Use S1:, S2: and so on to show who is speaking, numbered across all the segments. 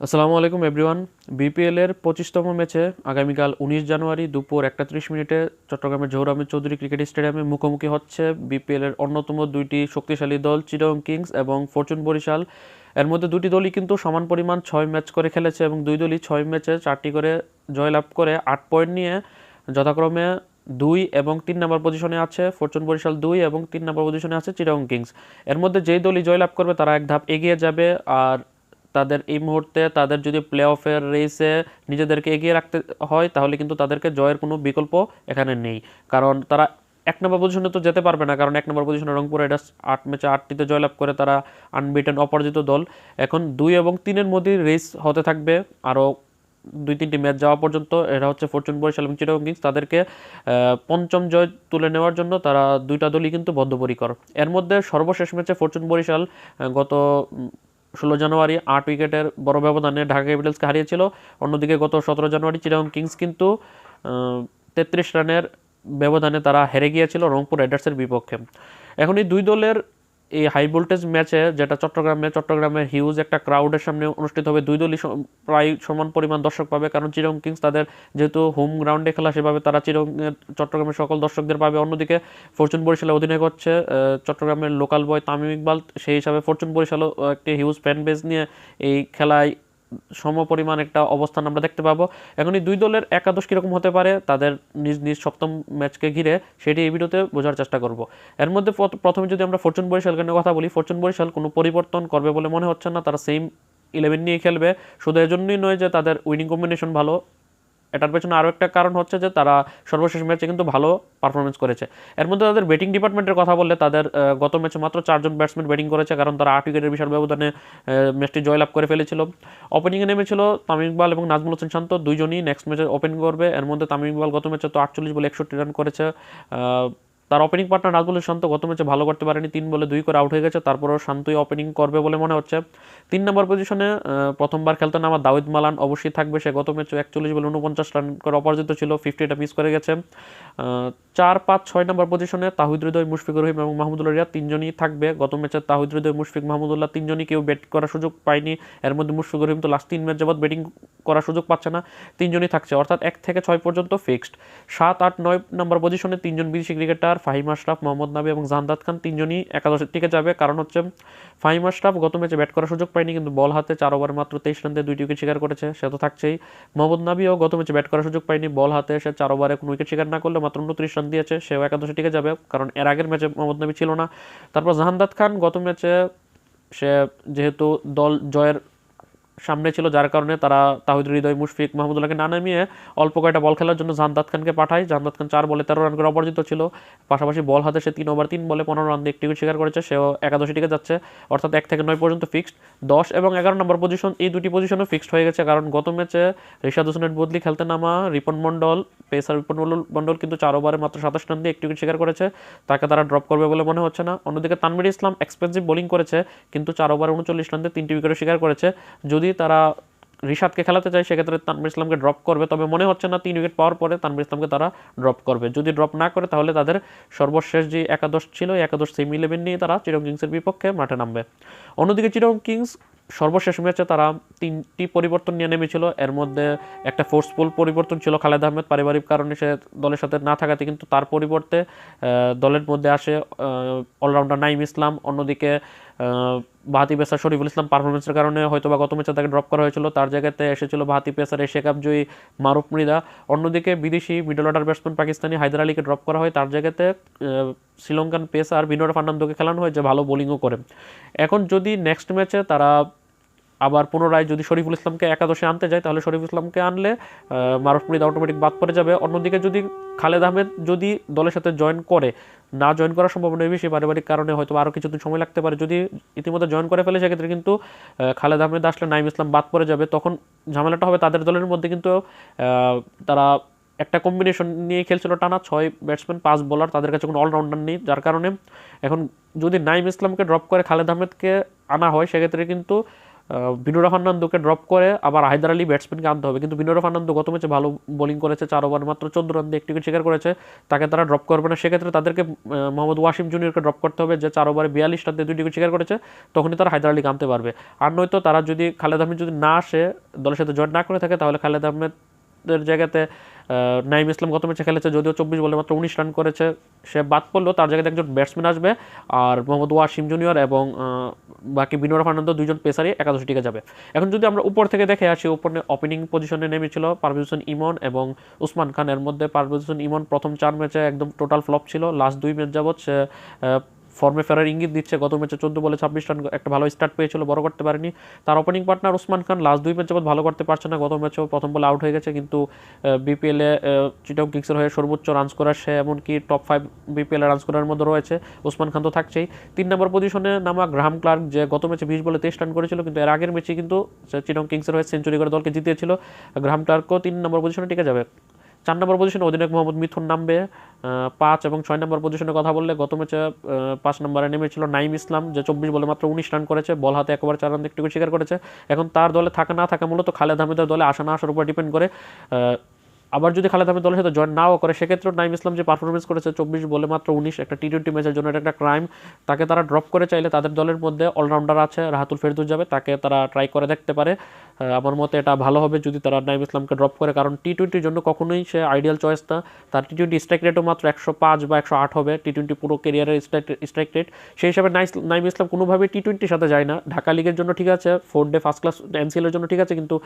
S1: আসসালামু আলাইকুম everyone BPL এর পঁচিশতম ম্যাচে আগামীকাল উনিশ জানুয়ারি দুপুর একটা ত্রিশ মিনিটে চট্টগ্রামের জহুর চৌধুরী ক্রিকেট স্টেডিয়ামে মুখোমুখি হচ্ছে। বিপিএল এর অন্যতম দুইটি শক্তিশালী দল চিরং কিংস এবং ফরচুন বরিশাল। এর মধ্যে দুটি দলই কিন্তু সমান পরিমাণ ছয় ম্যাচ করে খেলেছে এবং দুই দলই ছয় ম্যাচে চারটি করে জয়লাভ করে আট পয়েন্ট নিয়ে যথাক্রমে দুই এবং তিন নম্বর পজিশনে আছে ফরচুন বরিশাল দুই এবং তিন নম্বর পজিশনে আছে চিরং কিংস। এর মধ্যে যেই দলই জয়লাভ করবে তারা এক ধাপ এগিয়ে যাবে। আর তাদের এই মুহূর্তে তাদের যদি প্লে অফের রেসে নিজেদেরকে এগিয়ে রাখতে হয়, তাহলে কিন্তু তাদেরকে জয়ের কোনো বিকল্প এখানে নেই। কারণ তারা এক নম্বর পজিশনে তো যেতে পারবে না, কারণ এক নম্বর পজিশনে রংপুর রাইডার্স আট ম্যাচে আটটিতে জয়লাভ করে তারা আনবিটেন অপরাজিত দল। এখন দুই এবং তিনের মধ্যে রেস হতে থাকবে। আরও দুই তিনটি ম্যাচ যাওয়া পর্যন্ত এরা হচ্ছে ফরচুন বরিশাল এবং চিটাগং কিংস। তাদেরকে পঞ্চম জয় তুলে নেওয়ার জন্য তারা দুইটা দলই কিন্তু বদ্ধপরিকর। এর মধ্যে সর্বশেষ ম্যাচে ফরচুন বরিশাল গত ষোলো জানুয়ারি আট উইকেটের বড় ব্যবধানে ঢাকা ক্যাপিটালসকে হারিয়েছিল। অন্যদিকে গত সতেরো জানুয়ারি চিরাং কিংস কিন্তু তেত্রিশ রানের ব্যবধানে তারা হেরে গিয়েছিল রংপুর রাইডার্সের বিপক্ষে। এখন এই দুই দলের এই হাই ভোল্টেজ ম্যাচে যেটা চট্টগ্রামে চট্টগ্রামের হিউজ একটা ক্রাউডের সামনে অনুষ্ঠিত হবে। দুই দলই প্রায় সমান পরিমাণ দর্শক পাবে। কারণ চিরং কিংস তাদের যেহেতু হোম গ্রাউন্ডে খেলা সেভাবে তারা চিরং চট্টগ্রামের সকল দর্শকদের পাবে। অন্যদিকে ফরচুন বরিশালে অধিনায়ক হচ্ছে চট্টগ্রামের লোকাল বয় তামিম ইকবাল। সেই হিসাবে ফরচুন বরিশালও একটি হিউজ ফ্যান বেস নিয়ে এই খেলায় সম পরিমাণ একটা অবস্থান আমরা দেখতে পাবো। এখন এই দুই দলের একাদশ কীরকম হতে পারে, তাদের নিজ নিজ সপ্তম ম্যাচকে ঘিরে সেটি এই ভিডিওতে বোঝার চেষ্টা করব। এর মধ্যে প্রথমে যদি আমরা ফরচুন বরিশালকে নিয়ে কথা বলি, ফরচুন বরিশাল কোনো পরিবর্তন করবে বলে মনে হচ্ছে না, তারা সেম ইলেভেন নিয়ে খেলবে। শুধু এজন্যই নয় যে তাদের উইনিং কম্বিনেশন ভালো এটার পেছনে আরও একটা কারণ হচ্ছে যে তারা সর্বশেষ ম্যাচে কিন্তু ভালো পারফরমেন্স করেছে। এর মধ্যে তাদের ব্যাটিং ডিপার্টমেন্টের কথা বললে তাদের গত ম্যাচে মাত্র চারজন ব্যাটসম্যান ব্যাটিং করেছে, কারণ তারা আট উইকেটের বিশাল ব্যবধানে ম্যাচটি জয়লাভ করে ফেলেছিল। ওপেনিংয়ে নেমেছিল তামিম ইকবাল এবং নাজমুল হোসেন শান্ত, দুইজনই নেক্সট ম্যাচে ওপেন করবে। এর মধ্যে তামিম ইকবাল গত ম্যাচে তো আটচল্লিশ বলে একষট্টি রান করেছে। তার ওপেনিং পার্টনার হোসেন শান্ত গত ম্যাচে ভালো করতে পারেনি, তিন বলে দুই করে আউট হয়ে গেছে, তারপরও শান্তই ওপেনিং করবে বলে মনে হচ্ছে। তিন নম্বর পজিশনে প্রথমবার খেলতে নামা দাউদ মালান অবশ্যই থাকবে, সে গত ম্যাচে একচল্লিশ বলে উনপঞ্চাশ রান করে অপরাজিত ছিল ফিফটিটা মিস করে গেছে। চার, পাঁচ, ছয় নম্বর পজিশনে তাহিদ হৃদয়, মুশফিকুর রহিম এবং মাহমুদুল্লাহ রিয়া তিনজনই থাকবে। গত ম্যাচে তাহিদ হৃদয়, মুশফিক মাহমুদুল্লাহ তিনজনই কেউ ব্যাট করার সুযোগ পায়নি। এর মধ্যে মুশফিকুর রহিম তো লাস্ট তিন ম্যাচ যাবৎ ব্যাটিং করার সুযোগ পাচ্ছে না, তিনজনই থাকছে। অর্থাৎ এক থেকে ছয় পর্যন্ত ফিক্সড সাত, আট, নয় নম্বর পজিশনে তিনজন বিদেশি ক্রিকেটার ফাহিম আশরাফ, মোহাম্মদ নাবি এবং জানদাত খান তিনজনই একাদশের দিকে যাবে। কারণ হচ্ছে, ফাহিম আশরাফ গত ম্যাচে ব্যাট করার সুযোগ পায়নি, কিন্তু বল হাতে চার ওভারে মাত্র তেইশ রান দিয়ে দুইটি উইকেট শিকার করেছে, সে তো থাকছেই। মোহাম্মদ নাবিও গত ম্যাচে ব্যাট করার সুযোগ পায়নি, বল হাতে সে চার ওভারে কোনো উইকেট শিকার না করলে মাত্র উনত্রিশ রান দিয়েছে, সেও একাদশে টিকে যাবে, কারণ এর আগের ম্যাচে মোহাম্মদ নাবি ছিল না। তারপর জাহানদাত খান গত ম্যাচে সে যেহেতু দল জয়ের সামনে ছিল, যার কারণে তারা তাহিদ হৃদয় মুশফিক মাহমুদুল্লাহকে না নামিয়ে অল্প কয়েকটা বল খেলার জন্য জানদাত খানকে পাঠায়। জানদাত খান চার বলে তেরো রান করে অপরাজিত ছিল। পাশাপাশি বল হাতে সে তিন ওভার তিন বলে পনেরো রান দিয়ে একটি শিকার করেছে। সেও একাদশী টিকে যাচ্ছে। অর্থাৎ এক থেকে নয় পর্যন্ত ফিক্সড দশ এবং এগারো নম্বর পজিশন এই দুটি পজিশনও ফিক্সড হয়ে গেছে। কারণ গত ম্যাচে রিশাদ হোসেনের বদলি খেলতে নামা রিপন মণ্ডল, পেসার রিপন মণ্ডল- কিন্তু চার ওভারে মাত্র সাতাশ রান দিয়ে একটি শিকার করেছে। তাকে তারা ড্রপ করবে বলে মনে হচ্ছে না। অন্যদিকে তানমির ইসলাম এক্সপেন্সিভ বোলিং করেছে, কিন্তু চার ওভারে উনচল্লিশ রান দিয়ে তিনটি উইকেটও শিকার করেছে। যদি তারা রিশাদকে খেলাতে চায়, সেক্ষেত্রে তানভীর ইসলামকে ড্রপ করবে। তবে মনে হচ্ছে না, তিন উইকেট পাওয়ার পরে তানভীর ইসলামকে তারা ড্রপ করবে। যদি ড্রপ না করে, তাহলে তাদের সর্বশেষ যে একাদশ ছিল একাদশ সেমি ইলেভেন নিয়ে তারা চিরং কিংসের বিপক্ষে মাঠে নামবে। অন্যদিকে চিরং কিংস সর্বশেষ ম্যাচে তারা তিনটি পরিবর্তন নিয়ে নেমেছিল। এর মধ্যে একটা ফোর্সফুল পরিবর্তন ছিল খালেদ আহমেদ। পারিবারিক কারণে সে দলের সাথে না থাকাতে কিন্তু তার পরিবর্তে দলের মধ্যে আসে অলরাউন্ডার নাইম ইসলাম। অন্যদিকে বাহাতি পেসার শরীফুল ইসলাম পারফরমেন্সের কারণে হয়তো বা গত ম্যাচে তাকে ড্রপ করা হয়েছিল। তার জায়গাতে এসেছিল বাহাতি পেসার এশিয়া কাপ জয়ী মারুফ মৃদা অন্যদিকে বিদেশি middle order batsman Pakistani Haider আলীকে ড্রপ করা হয়। তার জায়গাতে শ্রীলঙ্কান পেসার বিনোদ ফার্নান্দোকে খেলানো হয়, যে ভালো বোলিংও করে। এখন যদি নেক্সট ম্যাচে তারা আবার পুনরায় যদি শরীফুল ইসলামকে একাদশে আনতে যায়, তাহলে শরীফুল ইসলামকে আনলে মারুফ অটোমেটিক বাদ পড়ে যাবে। অন্যদিকে যদি খালেদ আহমেদ যদি দলের সাথে জয়েন করে, না জয়েন করার সম্ভাবনা বেশি, পারিবারিক কারণে হয়তো আরও কিছুদিন সময় লাগতে পারে। যদি ইতিমধ্যে জয়েন করে ফেলে, সেক্ষেত্রে কিন্তু খালেদ আহমেদ আসলে নাইম ইসলাম বাদ পড়ে যাবে। তখন ঝামেলাটা হবে তাদের দলের মধ্যে কিন্তু তারা একটা কম্বিনেশন নিয়ে খেলছিল টানা ছয় ব্যাটসম্যান পাঁচ বোলার তাদের কাছে কোনো অলরাউন্ডার নেই, যার কারণে এখন যদি নাইম ইসলামকে ড্রপ করে খালেদ আহমেদকে আনা হয়, সেক্ষেত্রে কিন্তু বিনোরা ফার্নান্দোকে ড্রপ করে, আবার হায়দার আলী ব্যাটসম্যানকে আনতে হবে। কিন্তু বিনোরা ফার্নান্দো গত ম্যাচে ভালো বোলিং করেছে, চার ওভার মাত্র চোদ্দ রান দিয়ে একটি উইকেট শিকার করেছে। তাকে তারা ড্রপ করবে না। সেক্ষেত্রে তাদেরকে মোহাম্মদ ওয়াসিম জুনিয়রকে ড্রপ করতে হবে, যে চার ওভারে বিয়াল্লিশ রান দিয়ে দুই উইকেট শিকার করেছে, তখনই তারা হায়দার আলীকে আনতে পারবে। আর নয়তো তারা যদি খালেদ আহমেদ যদি না আসে, দলের সাথে জয়েন না করে থাকে, তাহলে খালেদ আহমেদের জায়গাতে নাইম ইসলাম গত ম্যাচে খেলেছে, যদিও চব্বিশ বলে মাত্র উনিশ রান করেছে। সে বাদ পড়ল তার জায়গাতে একজন ব্যাটসম্যান আসবে আর মোহাম্মদ ওয়াসিম জুনিয়র এবং বাকি বিনোরা ফার্নান্দো দুইজন পেসারই একাদশ টিকে যাবে। এখন যদি আমরা উপর থেকে দেখে আসি, উপরে ওপেনিং পজিশনে নেমেছিল পারভেজ হোসেন ইমন এবং উসমান খান। এর মধ্যে পারভেজ হোসেন ইমন প্রথম চার ম্যাচে একদম টোটাল ফ্লপ ছিল। লাস্ট দুই ম্যাচ যাবৎ সে ফর্মে ফেরার ইঙ্গিত দিচ্ছে, গত ম্যাচে চোদ্দ বলে ছাব্বিশ রান একটা ভালো স্টার্ট পেয়েছিল, বড় করতে পারেনি। তার opening partner Usman Khan last দুই ম্যাচ ভালো করতে পারছে না, গত ম্যাচেও প্রথম বলে আউট হয়ে গেছে, কিন্তু বিপিএলে চিটং কিংসের হয়ে সর্বোচ্চ রান করার সে এমনকি টপ ফাইভ বিপিএল রান করার মধ্যে রয়েছে, ওসমান খান তো থাকছেই। তিন নম্বর পজিশনে নামা গ্রাহাম ক্লার্ক যে গত ম্যাচে বিশ বলে তেইশ রান করেছিল, কিন্তু এর আগের ম্যাচে কিন্তু চিটং কিংসের হয়ে সেঞ্চুরি করে দলকে জিতিয়েছিল। গ্রাহাম ক্লার্কও তিন নম্বর পজিশনে টিকে যাবে। চার নম্বর পজিশনে অধিনায়ক মোহাম্মদ মিথুন নামবে পাঁচ এবং ছয় নম্বর পজিশনে কথা বললে গত ম্যাচে পাঁচ নম্বরে নেমেছিল নাইম ইসলাম, যে চব্বিশ বলে মাত্র উনিশ রান করেছে, বল হাতে একবার চার রান একটু স্বীকার করেছে। এখন তার দলে থাকা না থাকা মূলত খালেদ আহমেদের দলে আসা না আসার উপর ডিপেন্ড করে আবার যদি খালেদ আহমেদ দলের সাথে জয়েন নাও করে, সেক্ষেত্রেও নাইম ইসলাম যে পারফরমেন্স করেছে চব্বিশ বলে মাত্র উনিশ একটা টি টোয়েন্টি ম্যাচের জন্য এটা একটা ক্রাইম তাকে তারা ড্রপ করে চাইলে তাদের দলের মধ্যে অলরাউন্ডার আছে, রাহাতুল ফেরদুস যাবে, তাকে তারা ট্রাই করে দেখতে পারে। আমার মতে এটা ভালো হবে যদি তারা নাইম ইসলামকে ড্রপ করে, কারণ টি টোয়েন্টির জন্য কখনোই সে আইডিয়াল চয়েস না। তার টি টোয়েন্টি স্ট্রাইক রেটও মাত্র একশো পাঁচ বা একশো আট হবে টি টোয়েন্টি পুরো কেরিয়ারের স্ট্রাইক রেট সেই হিসাবে নাইম ইসলাম কোনোভাবেই টি টোয়েন্টির সাথে যায় না। ঢাকা লিগের জন্য ঠিক আছে ফোর ডে ফার্স্ট ক্লাস এনসিএলের জন্য ঠিক আছে, কিন্তু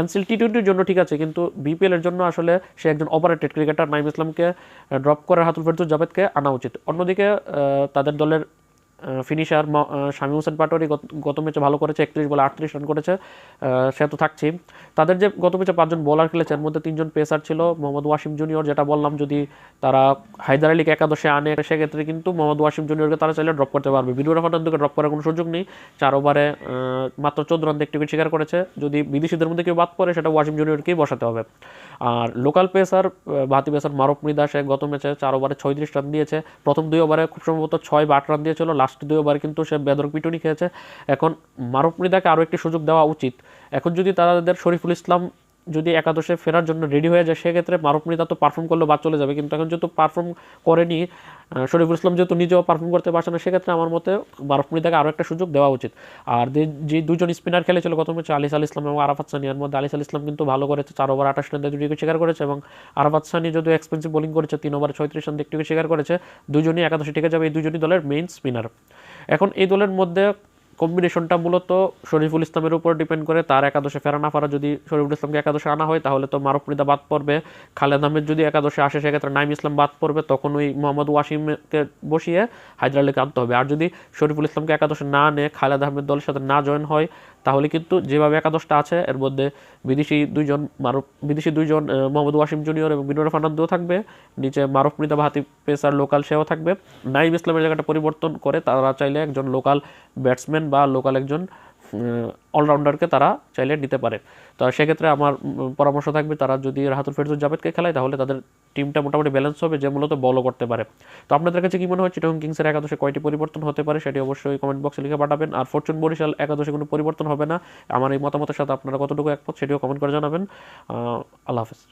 S1: এনসিএল টি টোয়েন্টির জন্য ঠিক আছে, কিন্তু বিপিএল এর জন্য আসলে সে একজন অপারেটেড ক্রিকেটার নাইম ইসলামকে ড্রপ করে হাতুল ফেরদুস জাভেদকে আনা উচিত। অন্যদিকে তাদের দলের ফিনিশার শামী হোসেন পাটোয়ারি গত- ম্যাচে ভালো করেছে, একত্রিশ বলে আটত্রিশ রান করেছে। সে তো থাকছেই। তাদের যে গত ম্যাচে পাঁচজন বোলার খেলেছে, এর মধ্যে তিনজন পেসার ছিল, মোহাম্মদ ওয়াসিম জুনিয়র যেটা বললাম, যদি তারা হায়দার আলীকে একাদশে আনে, সেক্ষেত্রে কিন্তু মোহাম্মদ ওয়াসিম জুনিয়রকে তারা চাইলে ড্রপ করতে পারবে। বিডুরা ফার্নান্দোকে ড্রপ করার কোনো সুযোগ নেই। চার ওভারে মাত্র চোদ্দ রান একটি শিকার করেছে। যদি বিদেশিদের মধ্যে কেউ বাদ পড়ে, সেটা ওয়াসিম জুনিয়রকেই বসাতে হবে। আর লোকাল পেসার ভাতি পেসার মারুফ মৃদা সে গত ম্যাচে চার ওভারে ছয়ত্রিশ রান দিয়েছে। প্রথম দুই ওভারে খুব সম্ভবত ছয় বা আট রান দিয়েছিল। লাস্ট দুই ওভারে কিন্তু সে বেদরক পিটুনি খেয়েছে। এখন মারুফ মৃদাকে আরও একটি সুযোগ দেওয়া উচিত। এখন যদি তাদের শরীফুল ইসলাম যদি একাদশে ফেরার জন্য রেডি হয়ে যায়, সেক্ষেত্রে মারুফ মৃদা তো পারফর্ম করলে বাদ চলে যাবে। কিন্তু এখন যেহেতু পারফর্ম করেনি শরীফুল ইসলাম যেহেতু নিজেও পারফর্ম করতে পারছে না, সেক্ষেত্রে আমার মতে মারুফ আরও একটা সুযোগ দেওয়া উচিত। আর যে- দুজন স্পিনার খেলেছিল গত ম্যাচে আলিস আল ইসলাম এবং আরাফাত সানি, এর মধ্যে আলিস আল ইসলাম কিন্তু ভালো করেছে, চার ওভার আঠাশ রান দিয়ে দুটি উইকেট শিকার করেছে এবং আরাফাত সানি যদিও এক্সপেন্সিভ বোলিং করেছে, তিন ওভার ছয়ত্রিশ রান উইকেট শিকার করেছে, দুজনই একাদশে টিকে যাবে, এই দুজনই দলের মেইন স্পিনার এখন এই দলের মধ্যে কম্বিনেশনটা মূলত শরীফুল ইসলামের উপর ডিপেন্ড করে, তার একাদশে ফেরা না ফেরা যদি শরীফুল ইসলামকে একাদশে আনা হয়, তাহলে তো মারুফ মৃদা বাদ পড়বে। খালেদ আহমেদ যদি একাদশে আসে, সেক্ষেত্রে নাইম ইসলাম বাদ পড়বে। তখন ওই মোহাম্মদ ওয়াসিমকে বসিয়ে হায়দ্রার আলীকে আনতে হবে। আর যদি শরীফুল ইসলামকে একাদশে না আনে, খালেদ আহমেদ দলের সাথে না জয়েন হয় তাহলে কিন্তু যেভাবে একাদশটা আছে, এর মধ্যে বিদেশি দুইজন মারুফ, বিদেশি দুইজন মোহাম্মদ ওয়াসিম জুনিয়র এবং বিনোরা ফার্নান্দোও থাকবে। নিচে মারুফ মৃদা ভাতি পেসার লোকাল সেও থাকবে। নাইম ইসলামের জায়গাটা পরিবর্তন করে তারা চাইলে একজন লোকাল ব্যাটসম্যান বা লোকাল একজন অলরাউন্ডারকে তারা চাইলে নিতে পারে। তো সেক্ষেত্রে আমার পরামর্শ থাকবে তারা যদি রাহাতুল ফেরদুস জাভেদকে খেলায়, তাহলে তাদের টিমটা মোটামুটি ব্যালেন্স হবে, যে মূলত বলও করতে পারে। তো আপনাদের কাছে কি মনে হয় চিটং কিংসের একাদশে কয়টি পরিবর্তন হতে পারে সেটি অবশ্যই কমেন্ট বক্সে লিখে পাঠাবেন। আর ফরচুন বরিশাল একাদশে কোনো পরিবর্তন হবে না। আমার এই মতামতের সাথে আপনারা কতটুকু একমত সেটিও কমেন্ট করে জানাবেন। আল্লাহ হাফেজ।